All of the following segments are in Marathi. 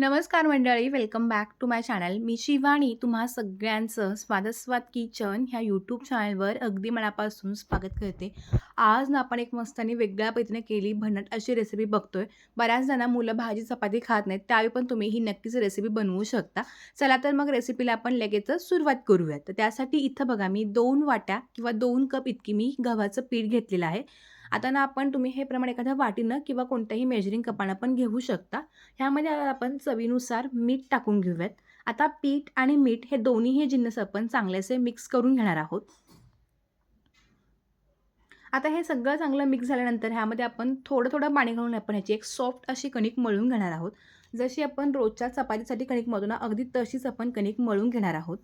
नमस्कार मंडळी welcome back to my channel मी शिवानी. तुम्हा सगळ्यांचं स्वादस्वाद किचन ह्या यूट्यूब चॅनलवर अगदी मनापासून स्वागत करते. आज ना आपण एक मस्त आणि वेगळ्या पद्धतीने केली भन्नाट अशी रेसिपी बघतोय. बऱ्याच जणांना मुलं भाजी चपाती खात नाहीत त्यावेळी पण तुम्ही ही नक्कीच रेसिपी बनवू शकता. चला तर मग रेसिपीला आपण लगेचच सुरुवात करूयात. तर त्यासाठी इथं बघा मी दोन वाट्या किंवा दोन कप इतकी मी गव्हाचं पीठ घेतलेलं आहे. आता ना आपण तुम्ही हे प्रमाण एखाद्या वाटीनं किंवा कोणत्याही मेजरिंग कपानं पण घेऊ शकता. ह्यामध्ये आपण चवीनुसार मीठ टाकून घेऊयात. आता पीठ आणि मीठ हे दोन्हीही जिन्नस आपण चांगलेसे मिक्स करून घेणार आहोत. आता हे सगळं चांगलं मिक्स झाल्यानंतर ह्यामध्ये आपण थोडं थोडं पाणी घालून आपण ह्याची एक सॉफ्ट अशी कणिक मळून घेणार आहोत. जशी आपण रोजच्या चपातीसाठी कणिक मळतो ना अगदी तशीच आपण कणिक मळून घेणार आहोत.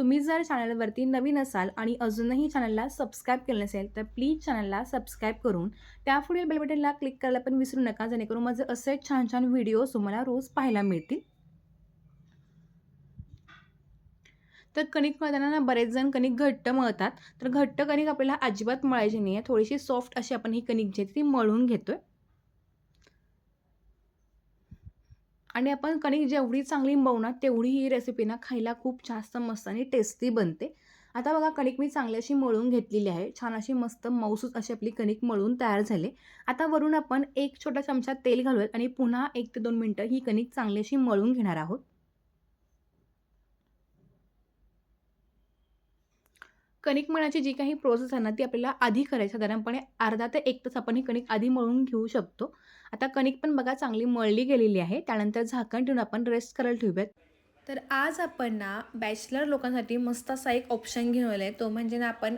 तुम्ही जर चॅनलवरती नवीन असाल आणि अजूनही चॅनलला सबस्क्राईब केलं नसेल तर प्लीज चॅनलला सबस्क्राईब करून त्यापुढील पुढील बटनला क्लिक करायला पण विसरू नका जेणेकरून माझे असे छान छान व्हिडिओज तुम्हाला रोज पाहायला मिळतील. तर कणिक मळताना ना बरेच जण कणिक घट्ट मळतात. तर घट्ट कणिक आपल्याला अजिबात मळायची नाही आहे थोडीशी सॉफ्ट अशी आपण ही कणिक जी आहे ती मळून आहे आणि आपण कणिक जेवढी चांगली मळणार तेवढी ही रेसिपी ना खायला खूप जास्त मस्त आणि टेस्टी बनते. आता बघा कणिक मी चांगली अशी मळून घेतलेली आहे. छान अशी मस्त मौसूस अशी आपली कणिक मळून तयार झाले. आता वरून आपण एक छोटा चमचा तेल घालूयात आणि पुन्हा एक ते दोन मिनटं ही कणिक चांगली अशी मळून घेणार आहोत. कणिक मळण्याची जी काही प्रोसेस आहे ना ती आपल्याला आधी करायची साधारणपणे अर्धा ते एक तास आपण ही कणिक आधी मळून घेऊ शकतो. आता कणिक पण बघा चांगली मळली गेलेली आहे. त्यानंतर झाकण ठेवून आपण रेस्ट करायला ठेवूयात. तर आज आपण ना बॅचलर लोकांसाठी मस्त असा एक ऑप्शन घेऊन आहे तो म्हणजे ना आपण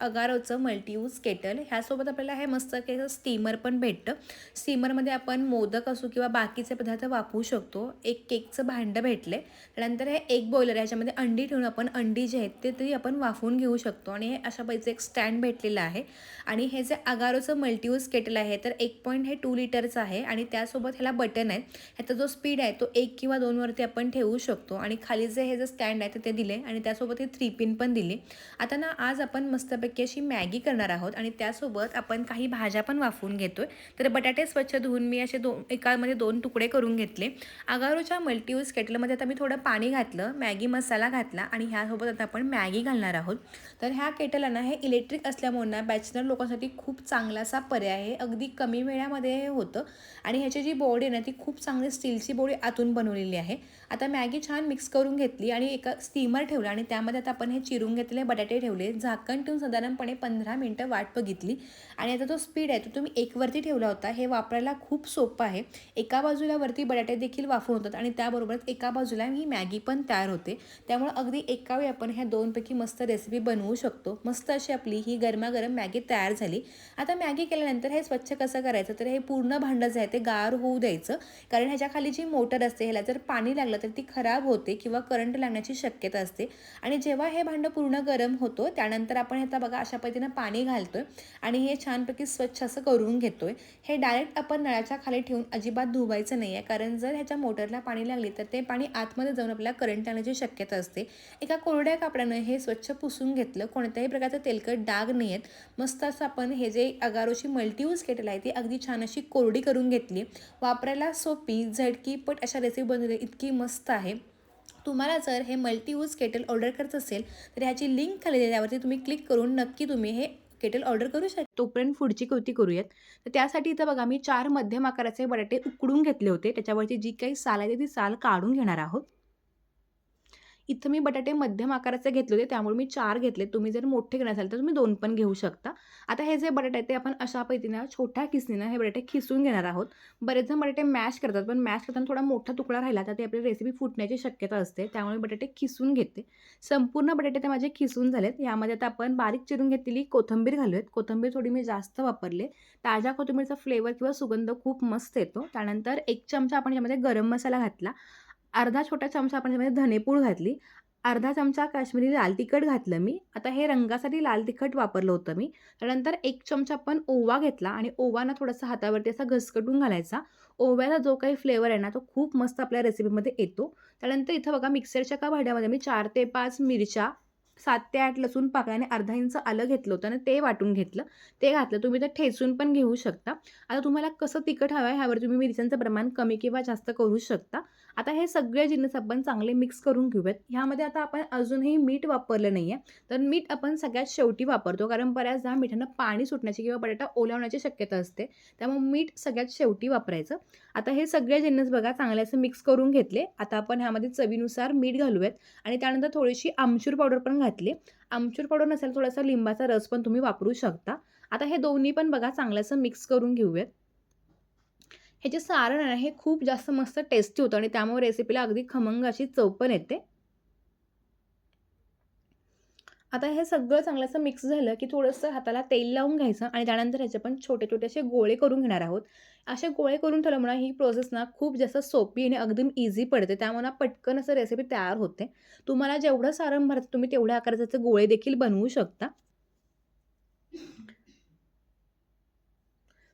अगारोचं मल्टीयूज केटल ह्यासोबत आपल्याला हे मस्त काही स्टीमर पण भेटतं. स्टीमरमध्ये आपण मोदक असू किंवा बाकीचे पदार्थ वापरू शकतो. एक केकचं भांडं भेटले त्यानंतर हे एक बॉयलर ह्याच्यामध्ये अंडी ठेवून आपण अंडी जे आहेत ते तरी आपण वाफवून घेऊ शकतो. आणि हे अशा पैसे एक स्टँड भेटलेलं आहे. आणि हे जे अगारोचं मल्टीयूज केटल आहे तर एक पॉईंट हे टू लिटरचं आहे. आणि त्यासोबत ह्याला बटन आहे. ह्याचा जो स्पीड आहे तो एक किंवा दोनवरती आपण ठेवू शकतो. आणि खाली जे हे जे स्टँड आहे ते दिले. आणि त्यासोबत हे थ्री पिन पण दिले. आता ना आज आपण मस्त पैकी अशी मॅगी करणार आहोत आणि त्यासोबत आपण काही भाज्या पण वाफवून घेतोय. तर बटाटे स्वच्छ धुवून मी असे दोन एकामध्ये दोन तुकडे करून घेतले. आगारोच्या मल्टीयूज केटलमध्ये आता मी थोडं पाणी घातलं मॅगी मसाला घातला आणि ह्यासोबत आता आपण मॅगी घालणार आहोत. तर ह्या केटलला ना हे इलेक्ट्रिक असल्यामुळे ना बॅचलर लोकांसाठी खूप चांगलासा पर्याय आहे. अगदी कमी वेळामध्ये हे होतं आणि ह्याची जी बॉडी आहे ना ती खूप चांगली स्टीलची बॉडी आतून बनवलेली आहे. आता मॅगी छान मिक्स करून घेतली आणि एका स्टीमर ठेवला आणि त्यामध्ये आता आपण हे चिरून घेतलेले बटाटे ठेवले. झाकण ठेवून साधारणपणे पंधरा मिनटं वाट बघितली. आणि आता तो स्पीड आहे तो तुम्ही एकवरती ठेवला होता हे वापरायला खूप सोपं आहे. एका बाजूला वरती बटाटे देखील वाफून होतात आणि त्याबरोबरच एका बाजूला ही मॅगी पण तयार होते. त्यामुळे अगदी एका वेळी आपण ह्या दोनपैकी मस्त रेसिपी बनवू शकतो. मस्त अशी आपली ही गरमागरम मॅगी तयार झाली. आता मॅगी केल्यानंतर हे स्वच्छ कसं करायचं? तर हे पूर्ण भांडं जे आहे ते गार होऊ द्यायचं. कारण ह्याच्याखाली जी मोटर असते ह्याला जर पाणी लागलं तर ती खराब होते किंवा करंट लागण्याची शक्यता असते. आणि जेव्हा हे भांडं पूर्ण गरम होतो त्यानंतर आपण ह्याचा बघा अशा पद्धतीनं पाणी घालतोय आणि हे छानपैकी स्वच्छ असं करून घेतोय. हे डायरेक्ट आपण नळाच्या खाली ठेवून अजिबात धुवायचं नाही आहे कारण जर ह्याच्या मोटरला पाणी लागले तर ते पाणी आतमध्ये जाऊन आपल्याला करंट लागण्याची शक्यता असते. एका कोरड्या कापडानं हे स्वच्छ पुसून घेतलं कोणत्याही प्रकारचं तेलकट डाग नाही आहेत मस्त असं आपण हे जे अगारोची मल्टीयूज केटल आहे ती अगदी छान अशी कोरडी करून घेतली. वापरायला सोपी झटकी पट अशा रेसिपी बनवली इतकी मस्त आहे. तुम्हाला जर हे मल्टीयूज केटल ऑर्डर करायचं असेल तर ह्याची लिंक खाली त्यावरती तुम्ही क्लिक करून नक्की तुम्ही हे केटल ऑर्डर करू शकता तोपर्यंत पुढची कृती करूयात. तर त्यासाठी इथं बघा मी चार मध्यम आकाराचे बटाटे उकडून घेतले होते. त्याच्यावरची जी काही साल आहे ती साल काढून घेणार आहोत. इथं मी बटाटे मध्यम आकाराचे घेतले होते त्यामुळे मी चार घेतले. तुम्ही जर मोठे घेणार असाल तर तुम्ही दोन पण घेऊ शकता. आता हे जे बटाटे आहेत ते आपण अशा पद्धतीनं छोट्या किसनीनं हे बटाटे खिसून घेणार आहोत. बरेच जण बटाटे मॅश करतात पण मॅश करताना थोडा मोठा तुकडा राहिला तर ते आपली रेसिपी फुटण्याची शक्यता असते. त्यामुळे बटाटे खिसून घेते. संपूर्ण बटाटे ते माझे खिसून झालेत. यामध्ये आता आपण बारीक चिरून घेतलेली कोथंबीर घालूयात. कोथंबीर थोडी मी जास्त वापरले. ताज्या कोथिंबीरचा फ्लेवर किंवा सुगंध खूप मस्त येतो. त्यानंतर एक चमचा आपण यामध्ये गरम मसाला घातला. अर्धा छोटा चमचा आपण त्यामध्ये धनेपूड घातली. अर्धा चमचा काश्मीरी लाल तिखट घातलं मी. आता हे रंगासाठी लाल तिखट वापरलं होतं मी. त्यानंतर एक चमचा आपण ओवा घेतला आणि ओवाना थोडासा हातावरती असा घसकटून घालायचा. ओव्याचा जो काही फ्लेवर आहे ना तो खूप मस्त आपल्या रेसिपीमध्ये येतो. त्यानंतर इथं बघा मिक्सरच्या का भांड्यामध्ये मी चार ते पाच मिरच्या सात ते आठ लसूण पाकळ्याने अर्धा इंच आलं घेतलं होतं आणि ते वाटून घेतलं. ते घातलं तुम्ही तर ठेचून पण घेऊ शकता. आता तुम्हाला कसं तिखट हवं आहे ह्यावर तुम्ही मिरच्यांचं प्रमाण कमी किंवा जास्त करू शकता. आता हे सगळे जिन्नस आपण चांगले मिक्स करून घेऊयात. ह्यामध्ये आता आपण अजूनही मीठ वापरलं नाही आहे तर मीठ आपण सगळ्यात शेवटी वापरतो कारण बऱ्याचदा मिठानं पाणी सुटण्याची किंवा बटाटा ओलावण्याची शक्यता असते. त्यामुळे मीठ सगळ्यात शेवटी वापरायचं. आता हे सगळे जिन्नस बघा चांगले असं मिक्स करून घेतले. आता आपण ह्यामध्ये चवीनुसार मीठ घालूयात. आणि त्यानंतर थोडीशी आमचूर पावडर पण घातले. आमचूर पावडर नसेल थोडासा लिंबाचा रस पण तुम्ही वापरू शकता. आता हे दोन्ही पण बघा चांगल्याचं मिक्स करून घेऊयात. हे जे सारण आहे हे खूप जास्त मस्त टेस्टी होतं आणि त्यामुळे रेसिपीला अगदी खमंग अशी चव पण येते. आता हे सगळं चांगलं असं मिक्स झालं की थोडंसं हाताला तेल लावून घ्यायचं आणि त्यानंतर ह्याचे पण छोटे छोटे असे गोळे करून घेणार आहोत. असे गोळे करून ठेवल्यामुळे ही प्रोसेस ना खूप जास्त सोपी आणि अगदी इझी पडते. त्यामुळे ना पटकन असं रेसिपी तयार होते. तुम्हाला जेवढं सारण भरतं तुम्ही तेवढ्या आकाराचे गोळे देखील बनवू शकता.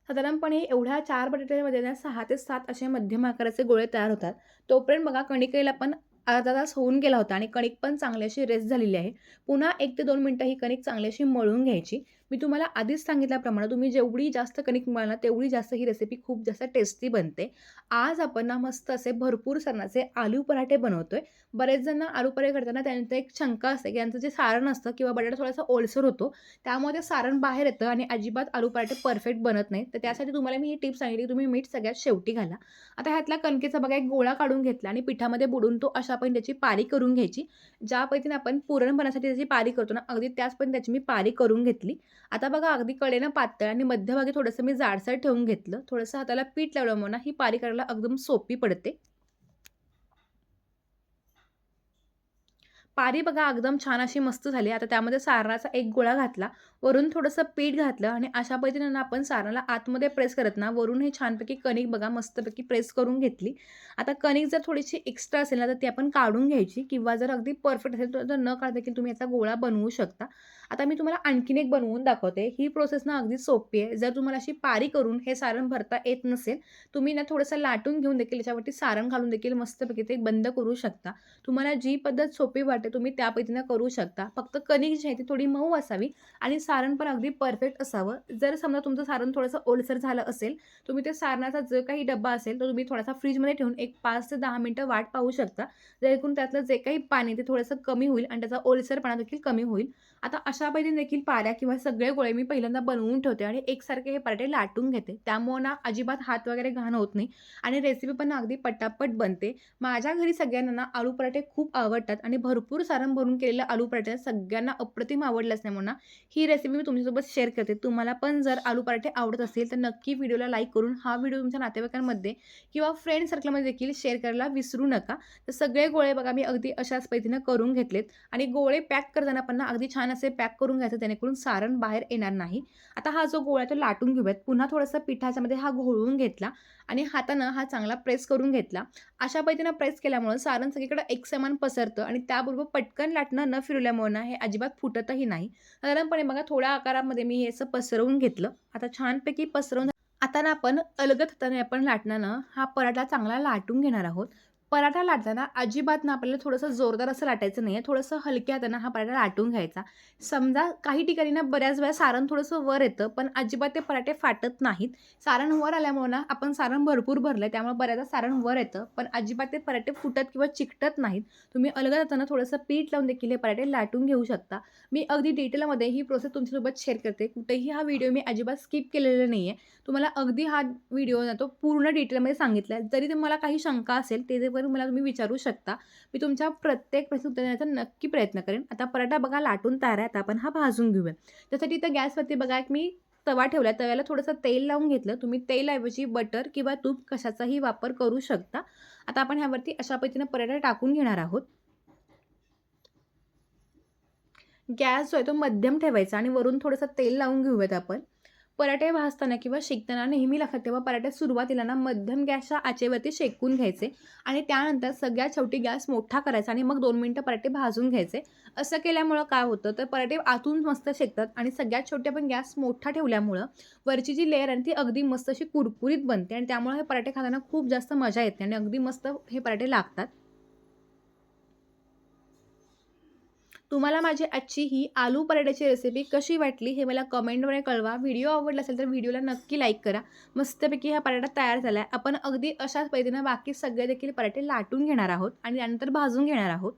साधारणपणे एवढ्या चार बटाट्यामध्ये ना सहा ते सात असे मध्यम आकाराचे गोळे तयार होतात. तोपर्यंत बघा कणिकेला पण अर्धा तास होऊन गेला होता आणि कणिक पण चांगल्याशी रेस्ट झालेली आहे. पुन्हा एक ते दोन मिनटं ही कणिक चांगल्याशी मळून घ्यायची. मी तुम्हाला आधीच सांगितल्याप्रमाणे तुम्ही जेवढी जास्त कणिक मळणार तेवढी जास्त ही रेसिपी खूप जास्त टेस्टी बनते. आज आपण ना मस्त असे भरपूर सणाचे आलू पराठे बनवतोय. बरेच जण आलू पराठे करताना त्यांचं एक शंका असते की यांचं जे सारण असतं किंवा बटाटा थोडासा ओलसर होतो त्यामुळे ते सारण बाहेर येतं आणि अजिबात आलू पराठे परफेक्ट बनत नाही तर त्यासाठी तुम्हाला मी ही टिप सांगितली तुम्ही मीठ सगळ्यात शेवटी घाला. आता ह्यातला कणकेचा बघा एक गोळा काढून घेतला आणि पिठामध्ये बुडून तो अशा पण त्याची पारी करून घ्यायची. ज्या पद्धतीने आपण पुरण बनण्यासाठी त्याची पारी करतो ना अगदी त्याच पण त्याची मी पारी करून घेतली. आता बघा अगदी कडेनं पातळ आणि मध्यभागी थोडंसं मी जाडसर ठेवून घेतलं. थोडंसं हाताला पीठ लावल्यामुळे ना ही पारी करायला एकदम सोपी पडते. पारी बघा एकदम छान अशी मस्त झाली. आता त्यामध्ये सारणाचा एक गोळा घातला. वरून थोडंसं पीठ घातलं आणि अशा पद्धतीनं आपण सारणाला आतमध्ये प्रेस करत ना वरून हे छानपैकी कणिक बघा मस्तपैकी प्रेस करून घेतली. आता कणिक जर थोडीशी एक्स्ट्रा असेल ना तर ती आपण काढून घ्यायची किंवा जर अगदी परफेक्ट असेल तर न काढता देखील तुम्ही याचा गोळा बनवू शकता. आता मी तुम्हाला आणखीन एक बनवून दाखवते. ही प्रोसेस ना अगदी सोपी आहे. जर तुम्हाला अशी पारी करून हे सारण भरता येत नसेल तुम्ही ना थोडंसं लाटून घेऊन देखील याच्यावरती सारण घालून देखील मस्तपैकी ते बंद करू शकता. तुम्हाला जी पद्धत सोपी वाटते तुम्ही त्या पद्धतीनं करू शकता. फक्त कणिक जी आहे ती थोडी मऊ असावी आणि सारण पण अगदी परफेक्ट असावं. जर समजा तुमचं सारण थोडंसं ओलसर झालं असेल तुम्ही ते सारणाचा जो काही डब्बा असेल तो तुम्ही थोडासा फ्रीजमध्ये ठेवून एक पाच ते दहा मिनटं वाट पाहू शकता. जेणेकरून त्यातलं जे काही पाणी ते थोडंसं कमी होईल आणि त्याचा ओलसरपणा देखील कमी होईल. आता अशा पद्धतीने देखील पाऱ्या किंवा सगळे गोळे मी पहिल्यांदा बनवून ठेवते आणि एकसारखे हे पराठे लाटून घेते. त्यामुळं ना अजिबात हात वगैरे घाण होत नाही आणि रेसिपी पण अगदी पटापट बनते. माझ्या घरी सगळ्यांना ना आलू पराठे खूप आवडतात आणि भरपूर सारण भरून केलेलं आलू पराठे सगळ्यांना अप्रतिम आवडलं असल्यामुळे ना ही रेसिपी मी तुमच्यासोबत शेअर करते. तुम्हाला पण जर आलू पराठे आवडत असतील तर नक्की व्हिडिओला लाईक करून हा व्हिडिओ तुमच्या नातेवाईकांमध्ये किंवा फ्रेंड सर्कलमध्ये देखील शेअर करायला विसरू नका. तर सगळे गोळे बघा मी अगदी अशाच पद्धतीनं करून घेतलेत आणि गोळे पॅक करताना पण ना अगदी छान असे पॅक करून घ्यायचं जेणेकरून सारण बाहेर येणार नाही. आता हा जो गोळा तो लाटून घेऊयात. पुन्हा थोडासा पिठाच्यामध्ये हा घोळून घेतला आणि हातानं हा चांगला प्रेस करून घेतला. अशा पद्धतीनं प्रेस केल्यामुळं सारण सगळीकडे एकसमान पसरतं आणि त्याबरोबर पटकन लाटणं न फिरवल्यामुळे ना हे अजिबात फुटतही नाही. साधारणपणे बघा थोड्या आकारामध्ये मी हे असं पसरवून घेतलं. आता छानपैकी पसरवून आता ना आपण अलगत हाताने आपण लाटण्यानं हा पराठा चांगला लाटून घेणार आहोत. पराठा लाटताना अजिबात ना आपल्याला थोडंसं जोरदार असं लाटायचं नाही आहे थोडंसं हलक्या त्यांना हा पराठा लाटून घ्यायचा. समजा काही ठिकाणी ना बऱ्याच वेळा सारण थोडंसं वर येतं पण अजिबात ते पराठे फाटत नाहीत. सारण वर आल्यामुळे ना आपण सारण भरपूर भरलं आहे त्यामुळे बऱ्याचदा सारण वर येतं पण अजिबात ते पराठे फुटत किंवा चिकटत नाहीत. तुम्ही अलगद जाताना थोडंसं पीठ लावून देखील हे पराठे लाटून घेऊ शकता. मी अगदी डिटेलमध्ये ही प्रोसेस तुमच्यासोबत शेअर करते. कुठेही हा व्हिडिओ मी अजिबात स्किप केलेला नाही आहे तुम्हाला अगदी हा व्हिडिओ ना तो पूर्ण डिटेलमध्ये सांगितला आहे जरी तुम्हाला काही शंका असेल ते पण मला तुम्ही विचारू शकता. मी तुमच्या प्रत्येक प्रश्न उत्तर देण्याचा नक्की प्रयत्न करेन. आता पराठा बघा लाटून तयार आहे. आता आपण हा भाजून घेऊया. त्यासाठी इथं गॅसवरती बघा एक मी तवा ठेवला तव्याला थोडंसं तेल लावून घेतलं. तुम्ही तेलऐवजी बटर किंवा तूप कशाचाही वापर करू शकता. आता आपण ह्यावरती अशा पद्धतीनं पराठा टाकून घेणार आहोत. गॅस जो आहे तो मध्यम ठेवायचा आणि वरून थोडंसं तेल लावून घेऊयात आपण. पराठे भाजताना किंवा शेकताना नेहमी लक्षात ठेवा पराठे सुरुवातीला ना मध्यम गॅसच्या आचेवरती शेकून घ्यायचे आणि त्यानंतर सगळ्यात शेवटी गॅस मोठा करायचा आणि मग दोन मिनटं पराठे भाजून घ्यायचे. असं केल्यामुळं काय होतं? तर पराठे आतून मस्त शेकतात आणि सगळ्यात शेवटी आपण गॅस मोठा ठेवल्यामुळं वरची जी लेअर आहे ती अगदी मस्त अशी कुरकुरीत बनते आणि त्यामुळे हे पराठे खाताना खूप जास्त मजा येते आणि अगदी मस्त हे पराठे लागतात. तुम्हाला माझी आजची ही आलू पराठ्याची रेसिपी कशी वाटली हे मला कमेंटमध्ये कळवा. व्हिडिओ आवडला असेल तर व्हिडिओला नक्की लाईक करा. मस्तपैकी हा पराठा तयार झाला आहे आपण अगदी अशाच पद्धतीनं बाकी सगळे देखील पराठे लाटून घेणार आहोत आणि त्यानंतर भाजून घेणार आहोत.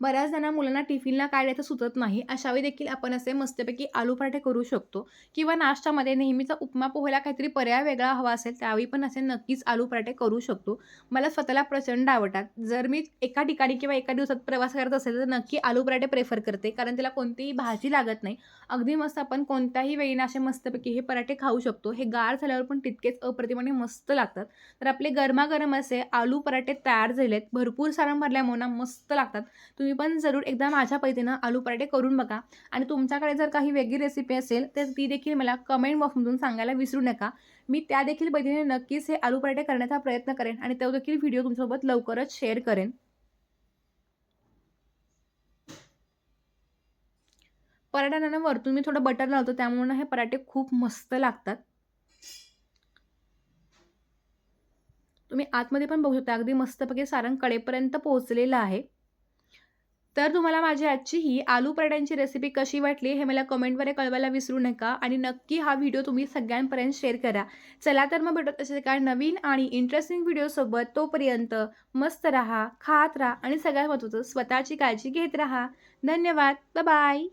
बऱ्याच जणांना मुलांना टिफिनला काय द्यायचं सुचत नाही. अशावेळी देखील आपण असे मस्तपैकी आलू पराठे करू शकतो. किंवा नाश्त्यामध्ये नेहमीचा उपमा पोह्याला काहीतरी पर्याय वेगळा हवा असेल त्यावेळी पण असे नक्कीच आलू पराठे करू शकतो. मला स्वतःला प्रचंड आवडतात. जर मी एका ठिकाणी किंवा एका दिवसात प्रवास करत असेल तर नक्की आलू पराठे प्रेफर करते. कारण त्याला कोणतीही भाजी लागत नाही. अगदी मस्त आपण कोणत्याही वेळीनं असे मस्तपैकी हे पराठे खाऊ शकतो. हे गार झाल्यावर पण तितकेच अप्रतिमाने मस्त लागतात. तर आपले गरमागरम असे आलू पराठे तयार झालेत. भरपूर सारण भरल्यामुळे ना मस्त लागतात. तुम्ही तुम्ही पण जरूर एकदा माझ्या पद्धतीनं आलू पराठे करून बघा. आणि तुमच्याकडे जर काही वेगळी रेसिपी असेल तर ती देखील मला कमेंट बॉक्समधून सांगायला विसरू नका. मी त्या देखील पद्धतीने नक्कीच हे आलू पराठे करण्याचा प्रयत्न करेन आणि तो देखील व्हिडिओ तुमच्यासोबत लवकरच शेअर करेन. पराठ्यांना वरतून मी थोडं बटर लावतो त्यामुळे हे पराठे खूप मस्त लागतात. तुम्ही आतमध्ये पण बघू शकता अगदी मस्तपैकी सारण कडेपर्यंत पोहोचलेलं आहे. तर तुम्हाला माझी आजची ही आलू पराठ्यांची रेसिपी कशी वाटली हे मला कमेंटमध्ये कळवायला विसरू नका आणि नक्की हा व्हिडिओ तुम्ही सगळ्यांपर्यंत शेअर करा. चला तर मग भेटत असे काय नवीन आणि इंटरेस्टिंग व्हिडिओसोबत तोपर्यंत मस्त राहा खात राहा आणि सगळ्यात महत्त्वाचं स्वतःची काळजी घेत राहा. धन्यवाद. बाय